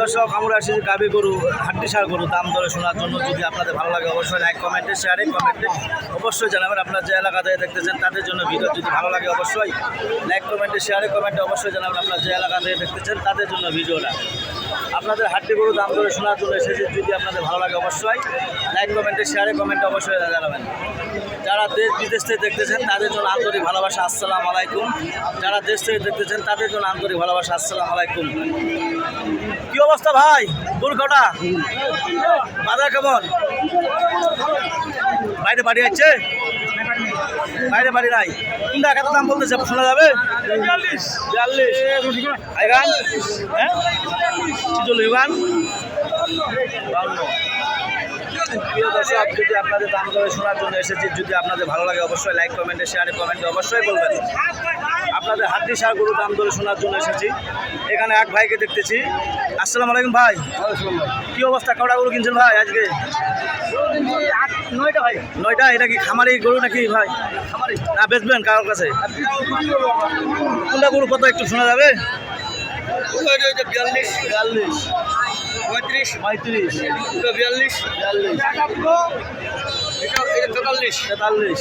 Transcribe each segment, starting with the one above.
দর্শক, আমরা এসেছি গাবি গরু, হাড্ডি সার গরু দাম দরে শোনার জন্য যদি আপনাদের ভালো লাগে অবশ্যই লাইক কমেন্টে শেয়ারে কমেন্টে অবশ্যই জানাবেন। আপনার যে এলাকা থেকে দেখতেছেন, তাদের জন্য ভিডিও যদি ভালো লাগে অবশ্যই লাইক কমেন্টে শেয়ারে কমেন্টে অবশ্যই জানাবেন। আপনার যে এলাকা থেকে দেখতেছেন, তাদের জন্য ভিডিওটা আপনাদের হাড্ডি গরু দাম দরে শোনার জন্য এসেছে যদি আপনাদের ভালো লাগে অবশ্যই লাইক কমেন্টে শেয়ারে কমেন্টে অবশ্যই জানাবেন। যারা দেশ বিদেশ থেকে দেখতেছেন, তাদের জন্য আন্তরিক ভালোবাসা, আসসালামু আলাইকুম। যারা দেশ থেকে দেখতেছেন, তাদের জন্য আন্তরিক ভালোবাসা, আসসালামু আলাইকুম। অবস্থা ভাই? দুর্ঘটা বাজার কেমন? বাইরে বাড়ি আছে? বাইরে বাড়ি নাই। কোনটা কত দাম বলতেছে শোনা যাবে? বিয়াল্লিশ। বিয়াল্লিশ। আইগান? হ্যাঁ? প্রিয় দর্শক যদি আপনাদের দাম দরে শোনার জন্য এসেছি যদি আপনাদের ভালো লাগে অবশ্যই লাইক কমেন্টে শেয়ারে কমেন্টে অবশ্যই বলবেন। আপনাদের হাড্ডি সার গরু দাম দরে শোনার জন্য এসেছি। এখানে এক ভাইকে দেখতেছি। আসসালামু আলাইকুম ভাই। কি অবস্থা? কটা গরু কিনছেন ভাই আজকে? নয়টা ভাই। নয়টা? এটা কি খামারি গরু নাকি ভাই? খামারি। না বেচবেন কারোর কাছে? কোনটা গরু কত একটু শোনা যাবে? বিয়াল্লিশ বিয়াল্লিশ। পঁয়ত্রিশ পঁয়ত্রিশ। বিয়াল্লিশ বিয়াল্লিশ। এটা তেতাল্লিশ তেতাল্লিশ।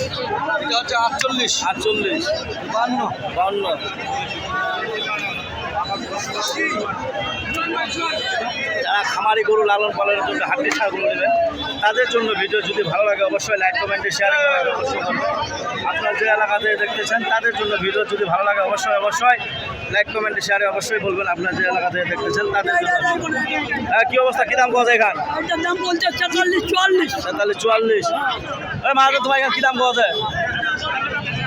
এটা হচ্ছে আটচল্লিশ। আটচল্লিশ। বান্ন। বান্ন। যারা খামারি গরু লালন পালনের জন্য সার গরু নেবেন তাদের জন্য ভিডিও যদি ভালো লাগে অবশ্যই লাইক কমেন্টে শেয়ার করেন অবশ্যই আপনার যে এলাকাতে দেখতেছেন তাদের জন্য ভিডিও যদি ভালো লাগে অবশ্যই অবশ্যই লাইক কমেন্টে শেয়ারে অবশ্যই বলবেন আপনার যে এলাকাতে দেখতেছেন তাদের জন্য হ্যাঁ কী অবস্থা? কী দাম পাওয়া যায় এখান? দাম বলছে তেতাল্লিশ চুয়াল্লিশ। তেতাল্লিশ চুয়াল্লিশ। ওই মাহাতো তোমার এখানে কী দাম পাওয়া যায়?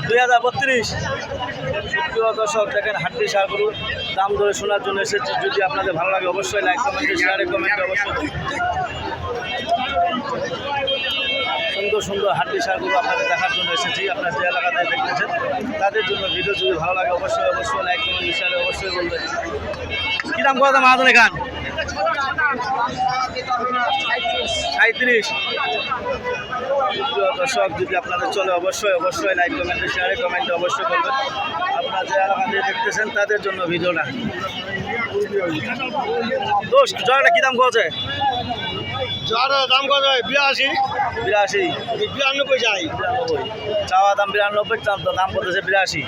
দুই হাজার বত্রিশ। প্রিয় দর্শক দেখেন হাড্ডি সার গরু দাম ধরে শোনার জন্য এসেছি। যদি আপনাদের ভালো লাগে অবশ্যই লাইক কমেন্টে শেয়ারে কমেন্টে অবশ্যই সুন্দর সুন্দর হাড্ডি সারগুলো আপনাদের দেখার জন্য এসেছি। আপনার যে এলাকাতে দেখতেছেন, তাদের জন্য ভিডিও যদি ভালো লাগে, অবশ্যই অবশ্যই লাইক কমেন্ট শেয়ারে অবশ্যই বলবেন। কী দাম কত মাহাজন এখান সাঁত্রিশ দর্শক, যদি আপনাদের চলে, অবশ্যই অবশ্যই লাইক কমেন্টে শেয়ারে কমেন্টে অবশ্যই করবেন আপনারা যে এলাকা দিয়ে দেখতেছেন, তাদের জন্য ভিডিওটা। দোষ, জয়টা কী দাম কত যার দাম কত বিরাশি। বিরাশি। বিরানব্বই যাই বিরানব্বই। চাওয়া দাম বিরানব্বই দাম বলতেছে বিরাশি।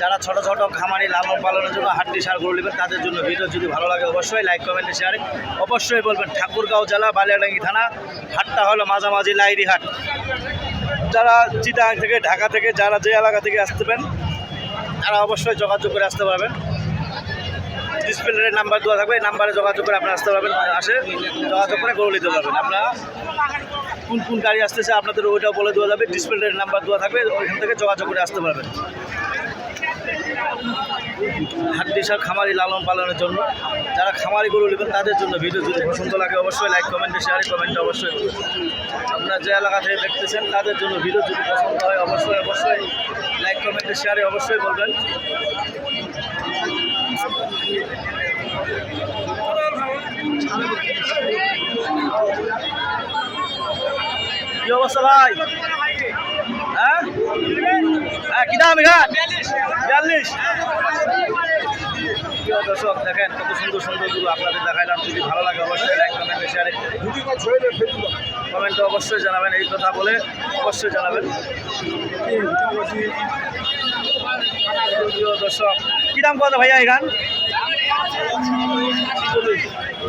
যারা ছোট ছোট খামারি লালন পালনের জন্য হাড্ডি সার গরু নেবেন তাদের জন্য ভিডিও যদি ভালো লাগে অবশ্যই লাইক কমেন্টে শেয়ারে অবশ্যই বলবেন ঠাকুরগাঁও জেলা বালিয়াডাঙ্গি থানা। হাটটা হলো মাঝামাঝি লাইরি হাট। যারা চিটাং থেকে ঢাকা থেকে যারা যে এলাকা থেকে আসতে আসতেবেন তারা অবশ্যই যোগাযোগ করে আসতে পারবেন। ডিসপ্লের নাম্বার দেওয়া থাকবে, এই নাম্বারে যোগাযোগ করে আপনারা আসতে পারবেন, আসে যোগাযোগ করে গরু নিতে পারবেন। আপনারা কোন কোন গাড়ি আসতেছে আপনাদের ওইটাও বলে দেওয়া যাবে, ডিসপ্লের নাম্বার দেওয়া থাকবে, ওইখান থেকে যোগাযোগ করে আসতে পারবেন। হাড্ডি খামারি লালন পালনের জন্য, যারা খামারি গরু নেবেন তাদের জন্য ভিডিও যদি পছন্দ লাগে অবশ্যই লাইক কমেন্টে শেয়ারে কমেন্টে অবশ্যই আপনারা যে এলাকা থেকে দেখতেছেন তাদের জন্য ভিডিও যদি পছন্দ হয় অবশ্যই অবশ্যই লাইক কমেন্টে শেয়ারে অবশ্যই বলবেন। কি অবস্থা ভাই? হ্যাঁ? হ্যাঁ কি দাম দর্শক, দেখেন কত সুন্দর সুন্দরগুলো আপনাদের দেখাইলাম। যদি ভালো লাগে অবশ্যই লাইক কমেন্টে অবশ্যই জানাবেন। এই কথা বলে অবশ্যই জানাবেন। প্রিয় দর্শক কী দাম কত ভাইয়া এখান?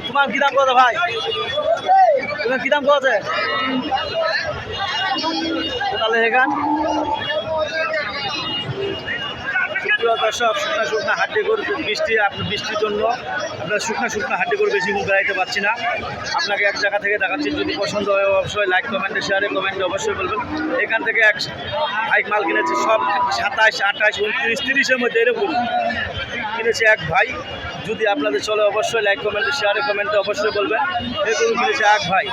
তোমার কি দাম কত ভাই? তোমার কি দাম কত তাহলে এখান? প্রিয় দর্শক শুকনা শুকনা হাড্ডি বৃষ্টি আপনার বৃষ্টির জন্য আপনার শুকনা শুকনা হাড্ডি গরু বেশি বেড়াইতে পারছি না। আপনাকে এক জায়গা থেকে দেখাচ্ছি, যদি পছন্দ হয় অবশ্যই লাইক কমেন্টে শেয়ারে কমেন্টে অবশ্যই বলবেন। এখান থেকে এক বাইক মাল কিনেছি, সব সাতাশ আঠাশ উনত্রিশ, তিরিশের মধ্যে এরকম। কিনেছি এক ভাই, যদি আপনাদের চলে অবশ্যই লাইক কমেন্টে শেয়ারে কমেন্টে অবশ্যই বলবেন। গরু কিনেছে এক ভাই।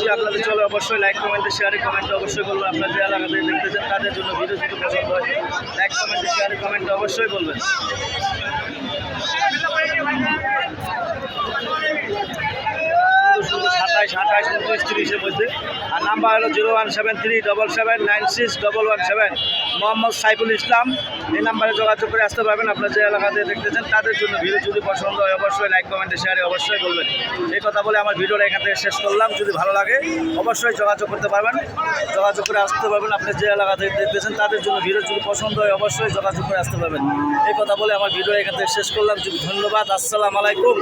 যদি আপনাদের চলে অবশ্যই লাইক কমেন্টে শেয়ারে কমেন্টে অবশ্যই বলবেন আপনার যে এলাকাতে দেখতে চান, তাদের জন্য ভিডিও যদি পছন্দ হয় লাইক কমেন্টে শেয়ারে কমেন্টে অবশ্যই বলবেন। সাতাইশ আঠাইশ উনত্রিশ, তিরিশের মধ্যে। আর নাম্বার হলো zero one seven three double seven nine six double one seven Mohammad Saiful Islam, এই নাম্বারে যোগাযোগ করে আসতে পারবেন। আপনার যে এলাকাতে দেখতেছেন, তাদের জন্য ভিডিও যদি পছন্দ হয়, অবশ্যই লাইক কমেন্টে শেয়ারে অবশ্যই বলবেন। এই কথা বলে আমার ভিডিওটা এখান থেকে শেষ করলাম। যদি ভালো লাগে, অবশ্যই যোগাযোগ করতে পারবেন। যোগাযোগ করে আসতে পারবেন। আপনি যে এলাকাতে দেখতেছেন, তাদের জন্য ভিডিও যদি পছন্দ হয়, অবশ্যই যোগাযোগ করে আসতে পারবেন। এই কথা বলে আমার ভিডিও এখান থেকে শেষ করলাম। ধন্যবাদ, আসসালামু আলাইকুম।